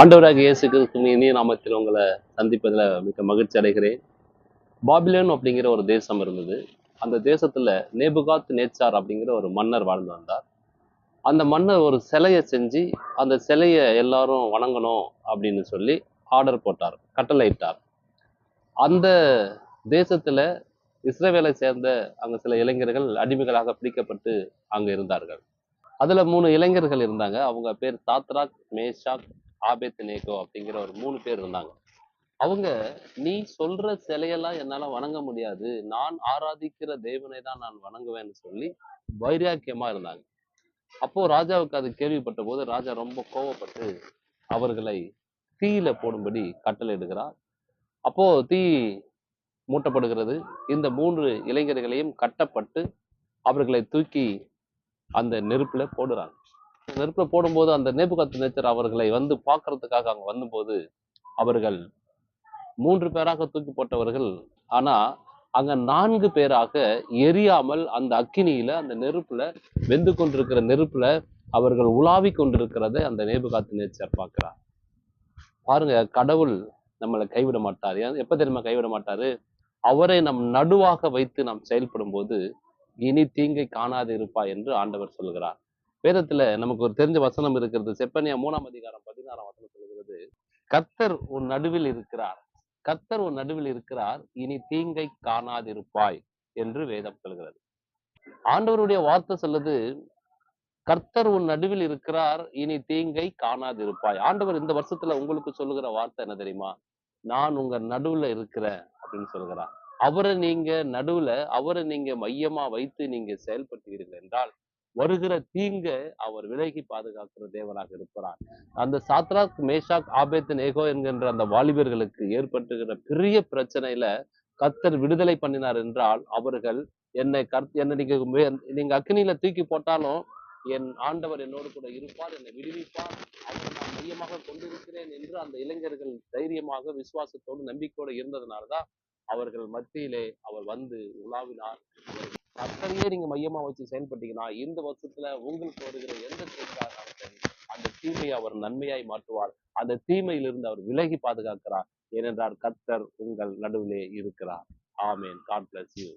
ஆண்டவராக இயேசு கிறிஸ்துவின் இனிய நாமத்தில் உங்களை சந்திப்பதில் மிக மகிழ்ச்சி அடைகிறேன். பாபிலன் அப்படிங்கிற ஒரு தேசம் இருந்தது. அந்த தேசத்தில் நேபுகாத் நேச்சார் அப்படிங்கிற ஒரு மன்னர் வாழ்ந்து வந்தார். அந்த மன்னர் ஒரு சிலையை செஞ்சு அந்த சிலையை எல்லாரும் வணங்கணும் அப்படின்னு சொல்லி ஆர்டர் போட்டார் கட்டளையிட்டார். அந்த தேசத்தில் இஸ்ரேவேலை சேர்ந்த அங்கே சில இளைஞர்கள் அடிமைகளாக பிடிக்கப்பட்டு அங்கே இருந்தார்கள். அதில் மூணு இளைஞர்கள் இருந்தாங்க. அவங்க பேர் தாத்ராக் மேஷாக் ஆபேத் நேகோ அப்படிங்கிற ஒரு மூணு பேர் இருந்தாங்க. அவங்க நீ சொல்ற சிலையெல்லாம் என்னால வணங்க முடியாது. நான் ஆராதிக்கிற தேவனை தான் நான் வணங்குவேன்னு சொல்லி வைராக்கியமா இருந்தாங்க. அப்போ ராஜாவுக்கு அது கேள்விப்பட்ட போது ராஜா ரொம்ப கோவப்பட்டு அவர்களை தீயில போடும்படி கட்டளையிடுகிறார் அப்போ தீ மூட்டப்படுகிறது. இந்த மூன்று இளைஞர்களையும் கட்டப்பட்டு அவர்களை தூக்கி அந்த நெருப்புல போடுறாங்க. நெருப்புல போடும்போது அந்த நேபுகாத்து நேச்சர் அவர்களை வந்து பார்க்கறதுக்காக அங்க வந்தபோது அவர்கள் மூன்று பேராக தூக்கி போட்டவர்கள். ஆனா அங்க நான்கு பேராக எரியாமல் அந்த அக்கினியில அந்த நெருப்புல வெந்து கொண்டிருக்கிற நெருப்புல அவர்கள் உலாவி கொண்டிருக்கிறதை அந்த நேபுகாத்து நேச்சர் பார்க்குறார். பாருங்க கடவுள் நம்மளை கைவிட மாட்டார். ஏன் எப்ப தெரியுமா கைவிட மாட்டாரு? அவரை நம் நடுவாக வைத்து நாம் செயல்படும் போது இனி தீங்கை காணாது இருப்பா என்று ஆண்டவர் சொல்கிறார். வேதத்துல நமக்கு ஒரு தெரிஞ்ச வசனம் இருக்கிறது. செப்பனியா மூணாம் அதிகாரம் பதினாறாம் வசனம் சொல்கிறது கர்த்தர் உன் நடுவில் இருக்கிறார். கர்த்தர் உன் நடுவில் இருக்கிறார். இனி தீங்கை காணாதிருப்பாய் என்று வேதம் சொல்கிறது. ஆண்டவருடைய வார்த்தை சொல்லுது கர்த்தர் உன் நடுவில் இருக்கிறார். இனி தீங்கை காணாதிருப்பாய். ஆண்டவர் இந்த வருஷத்துல உங்களுக்கு சொல்லுகிற வார்த்தை என்ன தெரியுமா? நான் உங்க நடுவுல இருக்கிறேன் அப்படின்னு சொல்கிறார் அவரை நீங்க நடுவுல அவரை நீங்க மையமா வைத்து நீங்க செயல்படுத்துகிறீர்கள் என்றால் வருகிற தீங்க அவர் விலகி பாதுகாக்கிற தேவனாக இருப்பார். அந்த சாத்ராக் மேஷாக் ஆபேத் நேகோ என்கின்ற அந்த வாலிபர்களுக்கு ஏற்பட்டுகிற பெரிய பிரச்சனையில கத்தர் விடுதலை பண்ணினார் என்றால் அவர்கள் என்னை கர்த் என்னை நீங்க நீங்க அக்னியில தூக்கி போட்டாலும் என் ஆண்டவர் என்னோடு கூட இருப்பார் என்னை விடுவிப்பார். அவரை நான் மையமாக கொண்டிருக்கிறேன் என்று அந்த இளைஞர்கள் தைரியமாக விசுவாசத்தோடு நம்பிக்கையோடு இருந்ததுனாலதான் அவர்கள் மத்தியிலே அவர் வந்து உலாவினார். கர்த்தரையே நீங்க மையமா வச்சு செயல்பட்டீங்கன்னா இந்த வருஷத்துல உங்களுக்கு வருகிற எந்த தீங்கானாலும் சரி அந்த தீமையை அவர் நன்மையாய் மாற்றுவார். அந்த தீமையிலிருந்து அவர் விலகி பாதுகாக்கிறார். ஏனென்றால் கர்த்தர் உங்கள் நடுவிலே இருக்கிறார். ஆமேன். God bless you